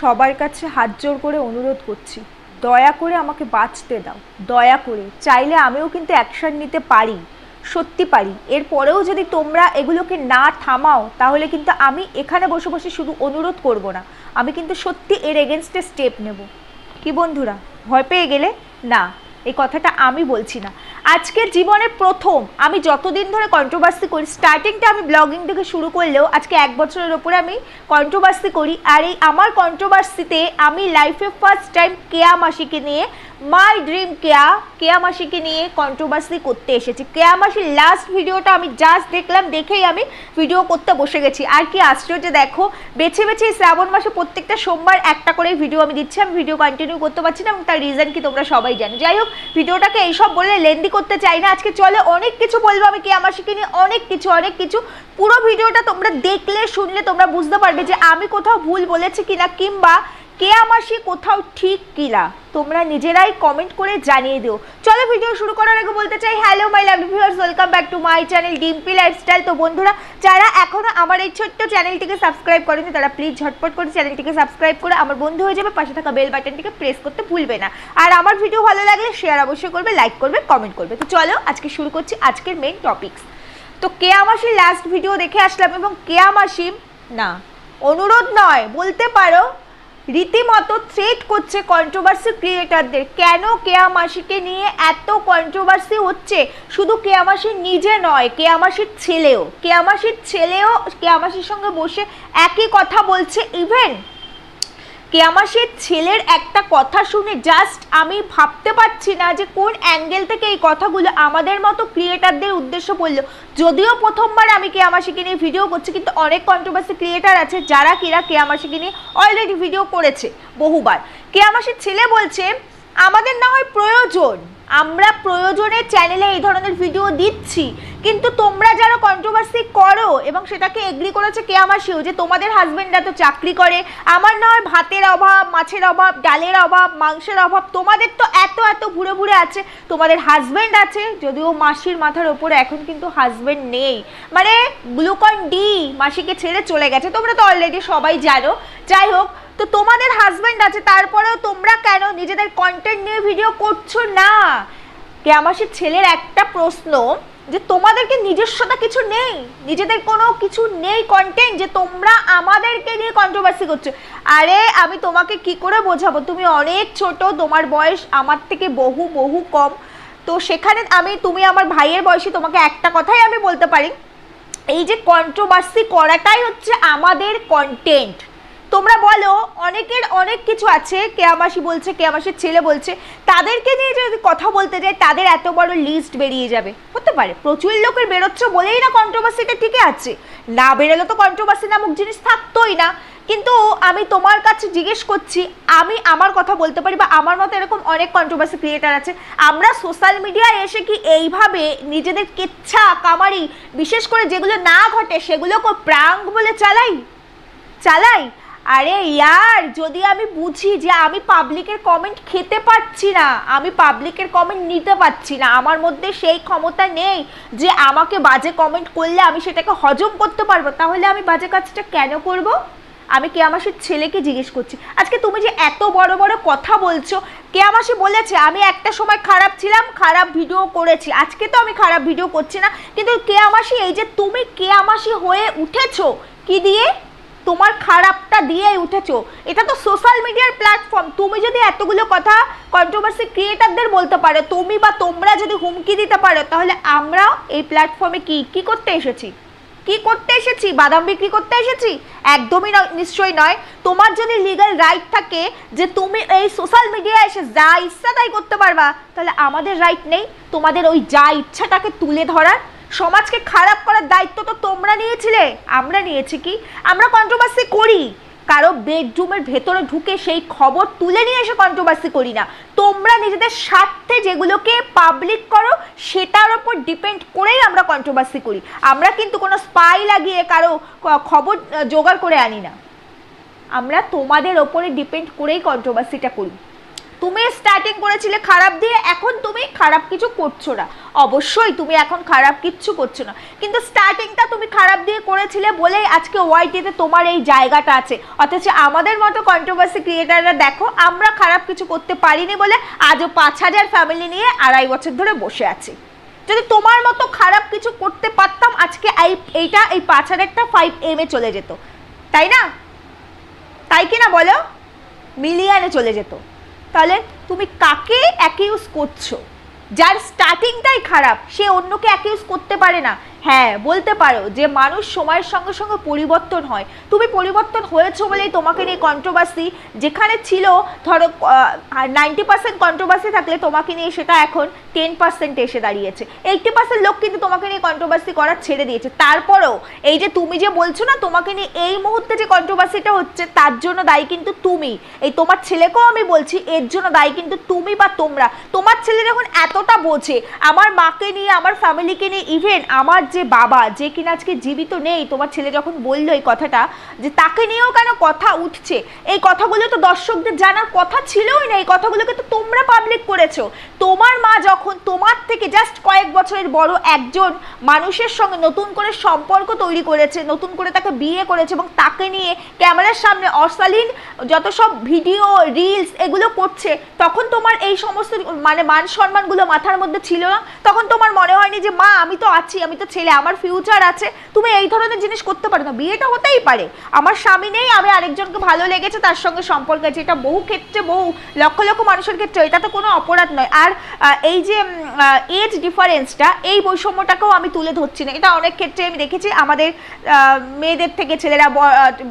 সবার কাছে হাত জোর করে অনুরোধ করছি। দয়া করে আমাকে বাঁচতে দাও। দয়া করে। চাইলে আমিও কিন্তু অ্যাকশন নিতে পারি। সত্যি পারি। এরপরেও যদি তোমরা এগুলোকে না থামাও, তাহলে কিন্তু আমি এখানে বসে বসে শুধু অনুরোধ করব না। আমি কিন্তু সত্যি এর এগেনস্টে স্টেপ নেব। কি বন্ধুরা? ভয় পেয়ে গেলে? না। এই কথাটা আমি বলছি না। আজকের জীবনে প্রথম আমি যতদিন ধরে কন্ট্রোভার্সি করি স্টার্টিংটা আমি ব্লগিং থেকে শুরু করলেও আজকে এক বছরের ওপরে আমি কন্ট্রোভার্সি করি। আর এই আমার কন্ট্রোভার্সিতে আমি লাইফে ফার্স্ট টাইম কেয়া মাসিকে নিয়ে মাই ড্রিম কেয়া কেয়া মাসিকে নিয়ে কন্ট্রোভার্সি করতে এসেছি। কেয়া মাসির লাস্ট ভিডিওটা আমি জাস্ট দেখলাম, দেখেই আমি ভিডিও করতে বসে গেছি। আর কি আশ্চর্য, দেখো, বেছে বেছে শ্রাবণ মাসে প্রত্যেকটা সোমবার একটা করে ভিডিও আমি দিচ্ছি। আমি ভিডিও কন্টিনিউ করতে পারছি না এবং তার রিজন কি তোমরা সবাই জানো। যাই হোক ভিডিওটাকে এইসব বলে লেন্দি করতে চাই না। আজকে চলে অনেক কিছু বলব আমি কেয়া মাসিকে নিয়ে, অনেক কিছু অনেক কিছু। পুরো ভিডিওটা তোমরা দেখলে, শুনলে তোমরা বুঝতে পারবে যে আমি কোথাও ভুল বলেছি কিনা, কিংবা মাসি কোথাও ঠিক কিনা তোমরা নিজেরাই কমেন্ট করে জানিয়ে দিও। চলো ভিডিও শুরু করার আগে বলতে চাই hello my lovely viewers welcome back to my channel Dimpy lifestyle তো বন্ধুরা, যারা এখনও আমার এই ছোট্ট চ্যানেলটিকে সাবস্ক্রাইব করেনি, তারা প্লিজ ঝটপট করে চ্যানেলটিকে সাবস্ক্রাইব করে আমার বন্ধু হয়ে যাবে, পাশে থাকা বেল বাটনটিকে প্রেস করতে ভুলবে না। আর আমার ভিডিও ভালো লাগলে শেয়ার অবশ্যই করবে লাইক করবে কমেন্ট করবে। তো চলো, আজকে শুরু করছি আজকের মেন টপিকস তো কেয়া মাসির লাস্ট ভিডিও দেখে আসলাম এবং কেয়া মাসি না, অনুরোধ নয়, বলতে পারো রীতিমতো থ্রেট করছে কন্ট্রোভার্সি ক্রিয়েটারদের কেন কেয়া মাসিকে নিয়ে এত কন্ট্রোভার্সি হচ্ছে? শুধু কেয়া মাসি নিজে নয় কেয়া মাসির ছেলেও। কেয়া মাসির ছেলেও কেয়া মাসির সঙ্গে বসে একই কথা বলছে ইভেন কেয়ামাসের ছেলের একটা কথা শুনে জাস্ট আমি ভাবতে পারছি না যে কোন অ্যাঙ্গেল থেকে এই কথাগুলো আমাদের মতো ক্রিয়েটারদের উদ্দেশ্য বলল। যদিও প্রথমবার আমি কেয়ামাসিকে নিয়ে ভিডিও করছি, কিন্তু অনেক কন্ট্রোভার্সি ক্রিয়েটার আছে যারা কিরা কেয়ামাসিকে নিয়ে অলরেডি ভিডিও করেছে বহুবার। কেয়ামাসির ছেলে বলছে, আমাদের না হয় প্রয়োজন, আমরা প্রয়োজনে চ্যানেলে এই ধরনের ভিডিও দিচ্ছি। কিন্তু তোমরা যারা কন্ট্রোভার্সি করো এবং সেটাকে এগ্রি করেছে কে আমার সেও যে তোমাদের হাজবেন্ডরা তো চাকরি করে, আমার নয় ভাতের অভাব, মাছের অভাব, ডালের অভাব, মাংসের অভাব, তোমাদের তো এত এত ঘুরে ঘুরে আছে। তোমাদের হাজবেন্ড আছে, যদিও মাসির মাথার ওপরে এখন কিন্তু হাজবেন্ড নেই। মানে গ্লুকন ডি মাসিকে ছেড়ে চলে গেছে, তোমরা তো অলরেডি সবাই জানো। যাই হোক, তো তোমাদের হাজবেন্ড আছে, তারপরেও তোমরা কেন নিজেদের কন্টেন্ট নিয়ে ভিডিও করছ না? গ্রামাসের ছেলের একটা প্রশ্ন যে তোমাদেরকে নিজস্বতা কিছু নেই, নিজেদের কোনো কিছু নেই কন্টেন্ট যে তোমরা আমাদেরকে নিয়ে কন্ট্রোভার্সি করছ। আরে, আমি তোমাকে কি করে বোঝাবো? তুমি অনেক ছোট, তোমার বয়স আমার থেকে বহু বহু কম। তো সেখানে আমি, তুমি আমার ভাইয়ের বয়সী, তোমাকে একটা কথাই আমি বলতে পারি। এই যে কন্ট্রোভার্সি করাটাই হচ্ছে আমাদের কন্টেন্ট তোমরা বলো, অনেকের অনেক কিছু আছে, কেয়ামাসি বলছে, কেয়ামাসির ছেলে বলছে, তাদেরকে নিয়ে যদি কথা বলতে যাই তাদের এত বড় লিস্ট বেরিয়ে যাবে। হতে পারে, প্রচুর লোকের বেরোচ্ছে বলেই না কন্ট্রোভার্সিটা ঠিকই আছে। না বেরোলে তো কন্ট্রোভার্সি নামক জিনিস থাকতোই না। কিন্তু আমি তোমার কাছে জিজ্ঞেস করছি, আমি আমার কথা বলতে পারি বা আমার মতো এরকম অনেক কন্ট্রোভার্সি ক্রিয়েটার আছে, আমরা সোশ্যাল মিডিয়ায় এসে কি এইভাবে নিজেদের কেচ্ছা, কামারি, বিশেষ করে যেগুলো না ঘটে, সেগুলোকে প্রাঙ্ক বলে চালাই? চালাই? আরে ইয়ার, যদি আমি বুঝি যে আমি পাবলিকের কমেন্ট খেতে পারছি না, আমি পাবলিকের কমেন্ট নিতে পারছি না, আমার মধ্যে সেই ক্ষমতা নেই যে আমাকে বাজে কমেন্ট করলে আমি সেটাকে হজম করতে পারব, তাহলে আমি বাজে কাজটা কেন করব? আমি কে কেয়ামাসির ছেলেকে জিজ্ঞেস করছি। আজকে তুমি যে এত বড় বড় কথা বলছো কে কেয়ামাসি বলেছে, আমি একটা সময় খারাপ ছিলাম, খারাপ ভিডিও করেছি। আজকে তো আমি খারাপ ভিডিও করছি না, কিন্তু কে কেয়ামাসি, এই যে তুমি কেয়ামাসি হয়ে উঠেছো, কি দিয়ে? তোমার খারাপটা দিয়েই উঠেছো। এটা তো সোশ্যাল মিডিয়ার প্ল্যাটফর্ম তুমি যদি এতগুলো কথা কন্ট্রোভার্সি ক্রিয়েটারদের বলতে পারো, তুমি বা তোমরা যদি হুমকি দিতে পারো, তাহলে আমরাও এই প্ল্যাটফর্মে কি কি করতে এসেছি? কি করতে এসেছি? বাদাম বিক্রি করতে এসেছি? একদমই নিশ্চয়ই নয়। তোমার যদি লিগ্যাল রাইট থাকে যে তুমি এই সোশ্যাল মিডিয়ায় এসে যা ইচ্ছা তাই করতে পারবা, তাহলে আমাদের রাইট নেই। তোমাদের ওই যা ইচ্ছাটাকে তুলে ধরার সমাজকে খারাপ করার দায়িত্ব তো তোমরা নিয়েছিলে। আমরা নিয়েছি কি? আমরা কন্ট্রোভার্সি করি। কারও বেডরুমের ভেতরে ঢুকে সেই খবর তুলে নিয়ে এসে কন্ট্রোভার্সি করি না। তোমরা নিজেদের স্বার্থে যেগুলোকে পাবলিক করো, সেটার ওপর ডিপেন্ড করেই আমরা কন্ট্রোভার্সি করি। আমরা কিন্তু কোনো স্পাই লাগিয়ে কারও খবর জোগাড় করে আনি না। আমরা তোমাদের ওপরে ডিপেন্ড করেই কন্ট্রোভার্সিটা করি। তুমি স্টার্টিং করেছিলে খারাপ দিয়ে, এখন তুমি খারাপ কিছু করছ না। অবশ্যই তুমি এখন খারাপ কিচ্ছু করছ না। কিন্তু স্টার্টিংটা তুমি খারাপ দিয়ে করেছিলে বলেই আজকে ওয়াইটিতে তোমার এই জায়গাটা আছে। অথচ আমাদের মতো কন্ট্রোভার্সি ক্রিয়েটাররা দেখো, আমরা খারাপ কিছু করতে পারিনি বলে আজও পাঁচ হাজার ফ্যামিলি নিয়ে আড়াই বছর ধরে বসে আছি। যদি তোমার মতো খারাপ কিছু করতে পারতাম, আজকে এই, এইটা, এই পাঁচ হাজারটা ফাইভ এম এ চলে যেত। তাই না? তাই কি না বলো? মিলিয়নে চলে যেত। তাহলে তুমি কাকে অ্যাকিউজ করছ? যার স্টার্টিংটাই খারাপ সে অন্যকে অ্যাকিউজ করতে পারে না। হ্যাঁ বলতে পারো যে মানুষ সময়ের সঙ্গে সঙ্গে পরিবর্তন হয়। তুমি পরিবর্তন হয়েছো বলেই তোমাকে নিয়ে কন্ট্রোভার্সি যেখানে ছিল, ধরো নাইনটি পার্সেন্ট কন্ট্রোভার্সি থাকলে তোমাকে নিয়ে সেটা এখন টেন পার্সেন্ট এসে দাঁড়িয়েছে। এইটটি পার্সেন্ট লোক কিন্তু তোমাকে নিয়ে কন্ট্রোভার্সি করা ছেড়ে দিয়েছে। তারপরেও এই যে তুমি যে বলছো না, তোমাকে নিয়ে এই মুহূর্তে যে কন্ট্রোভার্সিটা হচ্ছে, তার জন্য দায়ী কিন্তু তুমি। এই তোমার ছেলেকেও আমি বলছি, এর জন্য দায়ী কিন্তু তুমি বা তোমরা। তোমার ছেলে যখন এতটা বোঝে, আমার মাকে নিয়ে, আমার ফ্যামিলিকে নিয়ে ইভেন আমার যে বাবা যে কিনা আজকে জীবিত নেই, তোমার ছেলে যখন বলল এই কথাটা, যে তাকে নিয়েও কেন কথা উঠছে? এই কথাগুলো তো দর্শকদের জানার কথা ছিলই না, এই কথাগুলোকে তো তোমরা পাবলিক করেছ। তোমার মা যখন তোমার থেকে জাস্ট কয়েক বছরের বড় একজন মানুষের সঙ্গে নতুন করে সম্পর্ক তৈরি করেছে, নতুন করে তাকে বিয়ে করেছে এবং তাকে নিয়ে ক্যামেরার সামনে অশালীন যত সব ভিডিও রিলস এগুলো করছে, তখন তোমার এই সমস্ত মানে মান সম্মানগুলো মাথার মধ্যে ছিল না? তখন তোমার মনে হয়নি যে, মা, আমি তো আছি, আমি তো ছেলে আমার ফিউচার আছে, তুমি এই ধরনের জিনিস করতে পারো না। বিয়েটা হতেই পারে। আমার স্বামী নেই, আমি আরেকজনকে ভালো লেগেছে, তার সঙ্গে সম্পর্ক আছে। এটা বহু ক্ষেত্রে, বহু, লক্ষ লক্ষ মানুষের ক্ষেত্রে এটা তো কোনো অপরাধ নয়। আর এই যে এজ ডিফারেন্সটা এই বৈষম্যটাকেও আমি তুলে ধরছি না। এটা অনেক ক্ষেত্রে আমি দেখেছি। আমাদের মেয়েদের থেকে ছেলেরা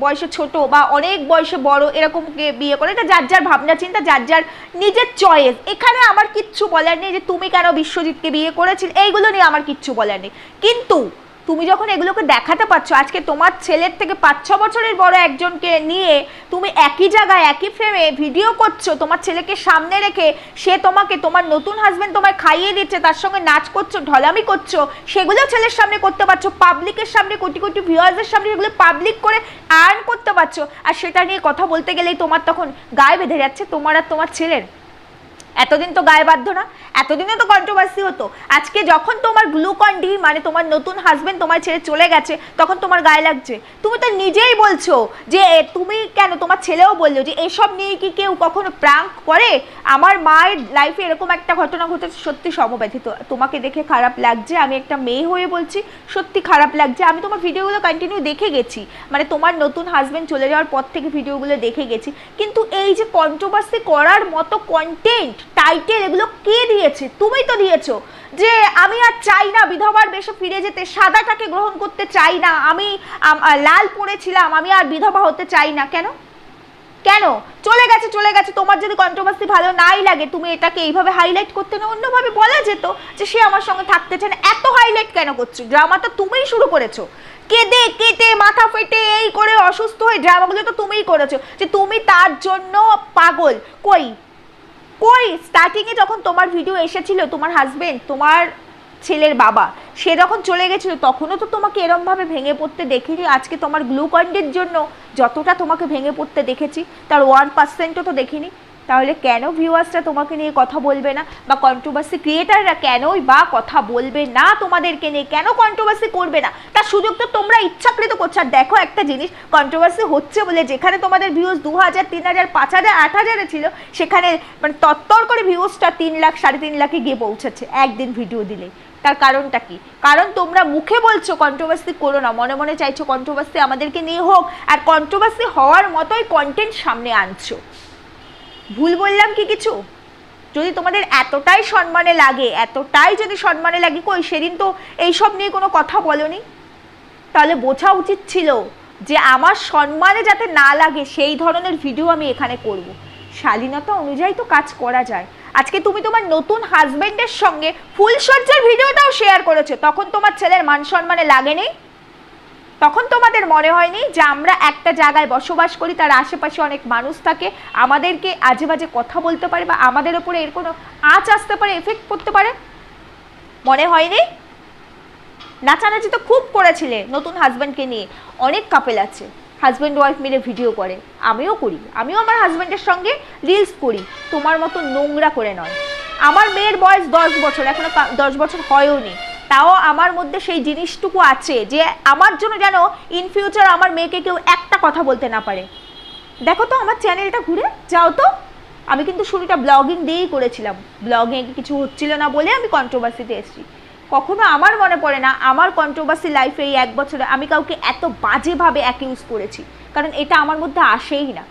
বয়সে ছোট বা অনেক বয়সে বড় এরকমকে বিয়ে করে, এটা যার যার ভাবনা, চিন্তা, যার যার নিজের চয়েস এখানে আমার কিচ্ছু বলার নেই যে, তুমি কেন বিশ্বজিৎকে বিয়ে করেছিলে? এইগুলো নিয়ে আমার কিচ্ছু বলার নেই। কিন্তু তুমি যখন এগুলোকে দেখাতে পারছ, আজকে তোমার ছেলের থেকে পাঁচ, ছ বছরের বড় একজনকে নিয়ে তুমি একই জায়গায়, একই ফ্রেমে ভিডিও করছ, তোমার ছেলেকে সামনে রেখে সে তোমাকে, তোমার নতুন হাজবেন্ড তোমায় খাইয়ে দিচ্ছে, তার সঙ্গে নাচ করছ, ঢলামি করছ, সেগুলো ছেলের সামনে করতে পারছ পাবলিকের সামনে কোটি কোটি ভিউয়ার্সের সামনে সেগুলো পাবলিক করে আর্ন করতে পারছ। আর সেটা নিয়ে কথা বলতে গেলেই তোমার তখন গায়ে বেঁধে যাচ্ছে, তোমার আর তোমার ছেলের। এতদিন তো গায়ে বাধ্য না, এতদিনে তো কন্ট্রোভার্সি হতো। আজকে যখন তোমার গ্লুকন ডি মানে তোমার নতুন হাজবেন্ড তোমার ছেড়ে চলে গেছে, তখন তোমার গায়ে লাগছে। তুমি তো নিজেই বলছো যে তুমি কেন, তোমার ছেলেও বলল যে, এসব নিয়ে কি কেউ কখনো প্রাঙ্ক করে? আমার মায়ের লাইফে এরকম একটা ঘটনা ঘটেছে, সত্যি সমব্যথিত তোমাকে দেখে খারাপ লাগছে, আমি একটা মেয়ে হয়ে বলছি, সত্যি খারাপ লাগছে। আমি তোমার ভিডিওগুলো কন্টিনিউ দেখে গেছি। মানে তোমার নতুন হাজবেন্ড চলে যাওয়ার পর থেকে ভিডিওগুলো দেখে গেছি। কিন্তু এই যে কন্ট্রোভার্সি করার মতো কন্টেন্ট টাইটেল এগুলো কে দিয়েছে? তুমি তো দিয়েছ। যে আমি আর চাই না বিধবার বেশে ফিরে যেতে, সাদাটাকে গ্রহণ করতে চাই না, আমি লাল পড়েছিলাম আমি আর বিধবা হতে চাই না। কেন? কেন? চলে গেছে চলে গেছে, তোমার যদি কন্ট্রোভার্সি ভালো নাই লাগে, তুমি এটাকে এইভাবে হাইলাইট করতে না, অন্যভাবে বলা যেত যে সে আমার সঙ্গে থাকতে চায় না। এত হাইলাইট কেন করছ? ড্রামাটা তুমিই শুরু করেছ। কেঁদে কেটে মাথা ফেটে এই করে অসুস্থ হয়ে ড্রামাগুলো তো তুমিই করেছ। যে তুমি তার জন্য পাগল। কই? কই? স্টার্টিংয়ে যখন তোমার ভিডিও এসেছিল, তোমার হাজবেন্ড তোমার ছেলের বাবা, সে যখন চলে গেছিল, তখনও তো তোমাকে এরমভাবে ভেঙে পড়তে দেখিনি। আজকে তোমার গ্লুকন্ডের জন্য যতটা তোমাকে ভেঙে পড়তে দেখেছি, তার ওয়ান পার্সেন্টও তো দেখিনি। তাহলে কেন ভিউয়ার্সরা তোমাকে নিয়ে কথা বলবে না? বা কন্ট্রোভার্সি ক্রিয়েটাররা কেনই বা কথা বলবে না তোমাদেরকে নিয়ে? কেন কন্ট্রোভার্সি করবে না? তার সুযোগ তো তোমরা ইচ্ছাকৃত করছ। আর দেখো একটা জিনিস কন্ট্রোভার্সি হচ্ছে বলে যেখানে তোমাদের ভিউজ দু হাজার তিন হাজার পাঁচ হাজার আট হাজারে ছিল, সেখানে মানে তত্তর করে ভিউজটা তিন লাখ, সাড়ে তিন লাখে গিয়ে পৌঁছাচ্ছে একদিন ভিডিও দিলে তার কারণটা কি? কারণ তোমরা মুখে বলছো কন্ট্রোভার্সি করো না, মনে মনে চাইছো কন্ট্রোভার্সি আমাদেরকে নিয়ে হোক। আর কন্ট্রোভার্সি হওয়ার মতোই কন্টেন্ট সামনে আনছো। ভুল বললাম কি কিছু? যদি তোমাদের এতটাই সম্মানে লাগে, এতটাই যদি সম্মানে লাগে, কই সেদিন তো এইসব নিয়ে কোনো কথা বলনি? তাহলে বোঝা উচিত ছিল যে আমার সম্মানে যাতে না লাগে, সেই ধরনের ভিডিও আমি এখানে করব। শালীনতা অনুযায়ী তো কাজ করা যায়। আজকে তুমি তোমার নতুন হাজবেন্ডের সঙ্গে ফুলসজ্জার ভিডিওটাও শেয়ার করেছ, তখন তোমার ছেলের মান সম্মানে লাগেনি? তখন তোমাদের মনে হয়নি যে আমরা একটা জায়গায় বসবাস করি, তার আশেপাশে অনেক মানুষ থাকে, আমাদেরকে আজে বাজে কথা বলতে পারে বা আমাদের ওপরে এর কোনো আঁচ আসতে পারে এফেক্ট করতে পারে? মনে হয়নি? নাচানাচি তো খুব করেছিলে নতুন হাজব্যান্ডকে নিয়ে। অনেক কাপেল আছে হাজব্যান্ড ওয়াইফ মিলে ভিডিও করে। আমিও করি, আমিও আমার হাজব্যান্ডের সঙ্গে রিলস করি, তোমার মতো নোংরা করে নয়। আমার মেয়ের বয়স দশ বছর, এখনও পা- দশ বছর হয়ও নি। তাও আমার মধ্যে সেই জিনিসটুকু আছে যে আমার জন্য যেন ইন ফিউচার আমার মেয়েকে কেউ একটা কথা বলতে না পারে। দেখো তো আমার চ্যানেলটা ঘুরে, যাও তো। আমি কিন্তু শুরুটা ব্লগিং দিয়েই করেছিলাম। ব্লগে কিছু হচ্ছিল না বলে আমি কন্ট্রোভার্সিতে এসেছি। কখনো আমার মনে পড়ে না, আমার কন্ট্রোভার্সি লাইফে এই এক বছরে আমি কাউকে এত বাজেভাবে অ্যাকিউজ করেছি। কারণ এটা আমার মধ্যে আসেই না।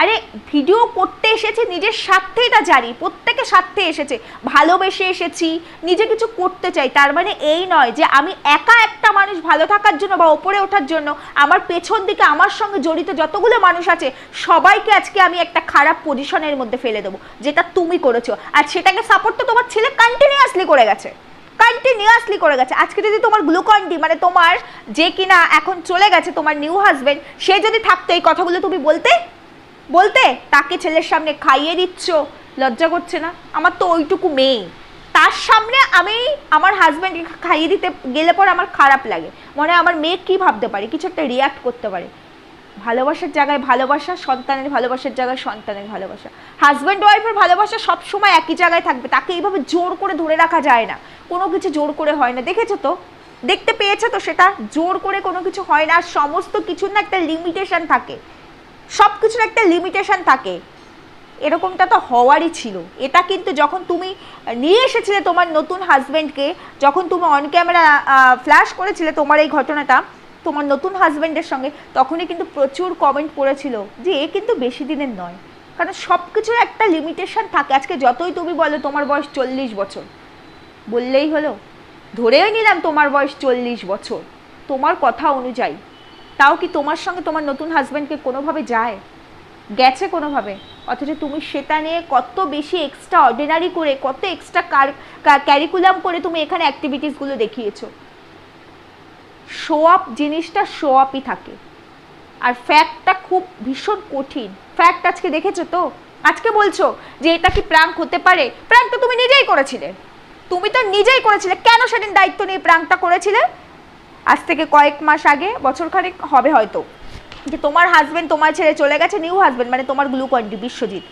আরে ভিডিও করতে এসেছে, নিজের স্বার্থেই তা জানি প্রত্যেকে স্বার্থে এসেছে। ভালোবেসে এসেছি, নিজে কিছু করতে চাই। তার মানে এই নয় যে আমি একা একটা মানুষ ভালো থাকার জন্য বা ওপরে ওঠার জন্য, আমার পেছন দিকে, আমার সঙ্গে জড়িত যতগুলো মানুষ আছে, সবাইকে আজকে আমি একটা খারাপ পজিশনের মধ্যে ফেলে দেবো, যেটা তুমি করেছ। আর সেটাকে সাপোর্ট তো তোমার ছেলে কন্টিনিউয়াসলি করে গেছে। কন্টিনিউয়াসলি করে গেছে। আজকে যদি তোমার গ্লুকন ডি মানে তোমার যে কিনা এখন চলে গেছে, তোমার নিউ হাজবেন্ড সে যদি থাকতো, এই কথাগুলো তুমি বলতে বলতে তাকে ছেলের সামনে খাইয়ে দিচ্ছ, লজ্জা করছে না? আমার তো ওইটুকু মেয়ে। তার সামনে আমি আমার হাজব্যান্ডকে খাইয়ে দিতে গেলে পর আমার খারাপ লাগে। মনে হয় আমার মেয়ে কী ভাবতে পারে? কিছু একটা রিয়াক্ট করতে পারে। ভালোবাসার জায়গায় ভালোবাসা, সন্তানের ভালোবাসার জায়গায় সন্তানের ভালোবাসা। হাজব্যান্ড ওয়াইফের ভালোবাসা সবসময় একই জায়গায় থাকবে। তাকে এইভাবে জোর করে ধরে রাখা যায় না। কোনো কিছু জোর করে হয় না। দেখেছ তো? দেখতে পেয়েছ তো সেটা? জোর করে কোনো কিছু হয় না। সমস্ত কিছুর না একটা লিমিটেশন থাকে। সব কিছুর একটা লিমিটেশন থাকে। এরকমটা তো হওয়ারই ছিল। এটা কিন্তু যখন তুমি নিয়ে এসেছিলে তোমার নতুন হাজব্যান্ডকে যখন তুমি অন ক্যামেরা ফ্ল্যাশ করেছিলে তোমার এই ঘটনাটা, তোমার নতুন হাজব্যান্ডের সঙ্গে, তখনই কিন্তু প্রচুর কমেন্ট পড়েছিল যে এ কিন্তু বেশি দিনের নয়। কারণ সব কিছুর একটা লিমিটেশন থাকে। আজকে যতই তুমি বলো তোমার বয়স চল্লিশ বছর, বললেই হলো, ধরেই নিলাম তোমার বয়স চল্লিশ বছর। তোমার কথা অনুযায়ী। তাও কি তোমার সঙ্গে তোমার নতুন হাজব্যান্ডকে কোনোভাবে যায়? গেছে কোনোভাবে? অথচ তুমি সেটা নিয়ে কত বেশি এক্সট্রা অর্ডিনারি করে, কত এক্সট্রা ক্যারিকুলাম করে তুমি এখানে অ্যাক্টিভিটিসগুলো দেখিয়েছো। শো আপ জিনিসটা শো আপই থাকে। আর ফ্যাক্টটা খুব ভীষণ কঠিন। ফ্যাক্ট আজকে দেখেছ তো? আজকে বলছো যে এটা কি প্রাঙ্ক হতে পারে? প্রাঙ্ক তো তুমি নিজেই করেছিলে। তুমি তো নিজেই করেছিলে। কেন সেদিন দায়িত্ব নিয়ে প্রাঙ্কটা করেছিলে? আজ থেকে কয়েক মাস আগে বছর খানেক হবে হয়তো। যে তোমার হাজবেন্ড তোমার ছেড়ে চলে গেছে নিউ হাজবেন্ড মানে তোমার গ্লুকন্ডি বিশ্বজিৎ।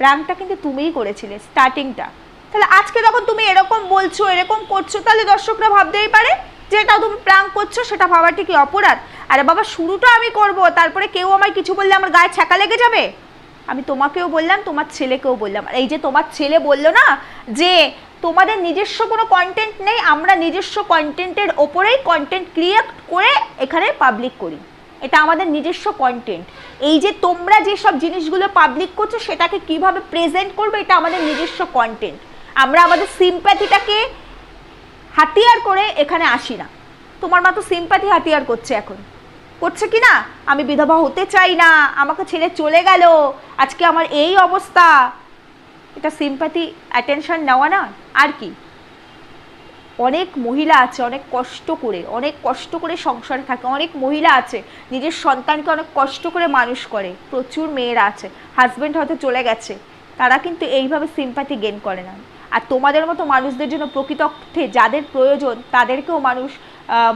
প্রাঙ্কটা কিন্তু তুমিই করেছিলে স্টার্টিংটা তাহলে আজকে যখন তুমি এরকম বলছো, এরকম করছ, তাহলে দর্শকরা ভাবতেই পারে যে এটা তুমি প্রাঙ্ক করছ, সেটা ভাবাটি কি অপরাধ? আরে বাবা, শুরুটা আমি করব, তারপরে কেউ আমায় কিছু বললে আমার গায়ে ছ্যাঁকা লেগে যাবে? আমি তোমাকেও বললাম, তোমার ছেলেকেও বললাম। এই যে তোমার ছেলে বলল না যে তোমাদের নিজস্ব কোনো কন্টেন্ট নেই, আমরা নিজস্ব কন্টেন্টের ওপরেই কন্টেন্ট ক্রিয়েট করে এখানে পাবলিক করি। এটা আমাদের নিজস্ব কন্টেন্ট এই যে তোমরা যেসব জিনিসগুলো পাবলিক করছ, সেটাকে কীভাবে প্রেজেন্ট করবে, এটা আমাদের নিজস্ব কন্টেন্ট আমরা আমাদের সিম্প্যাথিটাকে হাতিয়ার করে এখানে আসি না। তোমার মা তো সিম্প্যাথি হাতিয়ার করছে এখন। করছে কি না আমি বিধবা হতে চাই না। আমাকে ছেড়ে চলে গেল। আজকে আমার এই অবস্থা। এটা সিম্প্যাথি অ্যাটেনশন নেওয়া না। আর কি? অনেক মহিলা আছে, অনেক কষ্ট করে, অনেক কষ্ট করে সংসারে থাকে, অনেক মহিলা আছে, নিজের সন্তানকে অনেক কষ্ট করে মানুষ করে। প্রচুর মেয়েরা আছে হাজব্যান্ড হয়তো চলে গেছে। তারা কিন্তু এইভাবে সিম্প্যাথি গেন করে না। আর তোমাদের মতো মানুষদের জন্য প্রকৃতর্থে যাদের প্রয়োজন, তাদেরকেও মানুষ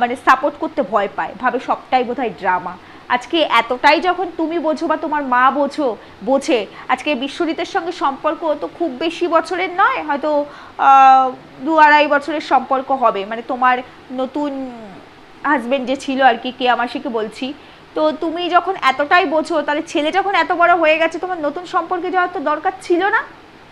মানে সাপোর্ট করতে ভয় পায়, ভাবে সবটাই বোধহয় ড্রামা আজকে এতটাই যখন তুমি বোঝো বা তোমার মা বোঝো, বোঝে, আজকে বিশ্বজিতের সঙ্গে সম্পর্ক তো খুব বেশি বছরের নয়, হয়তো দু আড়াই বছরের সম্পর্ক হবে। মানে তোমার নতুন হাজবেন্ড যে ছিল আর কি, কে মাসিকে বলছি। তো তুমি যখন এতটাই বোঝো, তাহলে ছেলে যখন এত বড় হয়ে গেছে, তোমার নতুন সম্পর্কে যাওয়ার তো দরকার ছিল না?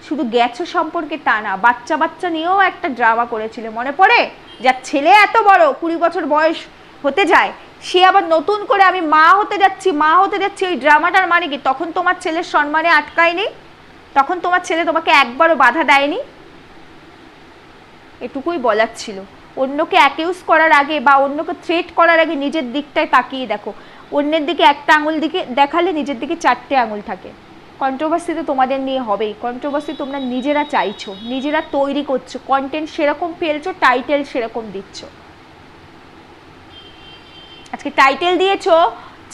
শুধু গেছো সম্পর্কে তা না বাচ্চা বাচ্চা নিয়েও একটা ড্রামা করেছিলে, মনে পড়ে? যার ছেলে এত বড়, কুড়ি বছর বয়স হতে যায়, সে আবার নতুন করে আমি মা হতে যাচ্ছি, মা হতে যাচ্ছি, ওই ড্রামাটার মানে কি? তখন তোমার ছেলের সম্মানে আটকায়নি? তখন তোমার ছেলে তোমাকে একবারও বাধা দেয়নি? এটুকুই বলার ছিল। অন্যকে অ্যাকিউজ করার আগে বা অন্যকে থ্রেট করার আগে নিজের দিকটায় তাকিয়ে দেখো। অন্যের দিকে একটা আঙুল দিকে দেখালে নিজের দিকে চারটে আঙুল থাকে। কন্ট্রোভার্সি তো তোমাদের নিয়ে হবেই। কন্ট্রোভার্সি তোমরা নিজেরা চাইছো, নিজেরা তৈরি করছ কন্টেন্ট সেরকম ফেলছো টাইটেল সেরকম দিচ্ছ। আজকে টাইটেল দিয়েছ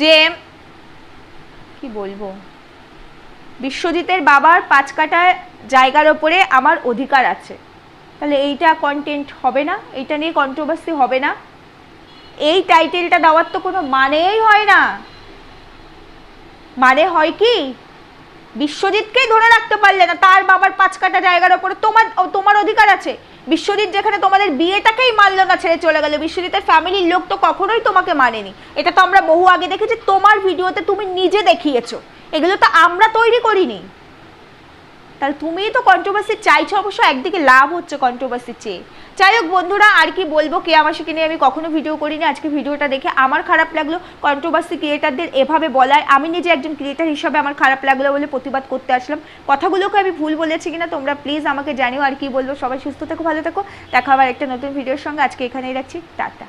যে, কি বলব? বিশ্বজিতের বাবার পাঁচ কাটা জায়গার ওপরে আমার অধিকার আছে। তাহলে এইটা কন্টেন্ট হবে না, এইটা নিয়ে কন্ট্রোভার্সি হবে না। এই টাইটেলটা দেওয়ার তো কোনো মানেই হয় না। মানে হয় কি? বিশ্বজিৎকেই ধরে রাখতে পারলে না, তার বাবার পাঁচ কাটা জায়গার ওপরে তোমার তোমার অধিকার আছে। বিশ্বজিৎ যেখানে তোমাদের বিয়েটাকেই মানলো না, ছেড়ে চলে গেল। বিশ্বজিতের ফ্যামিলির লোক তো কখনোই তোমাকে মানেনি। এটা তো আমরা বহু আগে দেখেছি, তোমার ভিডিওতে তুমি নিজে দেখিয়েছো। এগুলো তো আমরা তৈরি করিনি। তাহলে তুমিই তো কন্ট্রোভার্সি চাইছো, অবশ্য একদিকে লাভ হচ্ছে কন্ট্রোভার্সি চেয়ে। যাই হোক বন্ধুরা, আর কি বলব, কে আমাশিকে নিয়ে আমি কখনো ভিডিও করিনি। আজকে ভিডিওটা দেখে আমার খারাপ লাগল। কন্ট্রোভার্সি ক্রিয়েটারদের এভাবে বলায় আমি নিজে একজন ক্রিয়েটার হিসাবে আমার খারাপ লাগল বলে প্রতিবাদ করতে আসলাম। কথাগুলোকে আমি ভুল বলেছি কিনা তোমরা প্লিজ আমাকে জানিও, আর কি বলব। সবাই সুস্থ থেকো, ভালো থেকো। দেখা আবার একটা নতুন ভিডিওর সঙ্গে। আজকে এখানেই রাখছি। টাটা।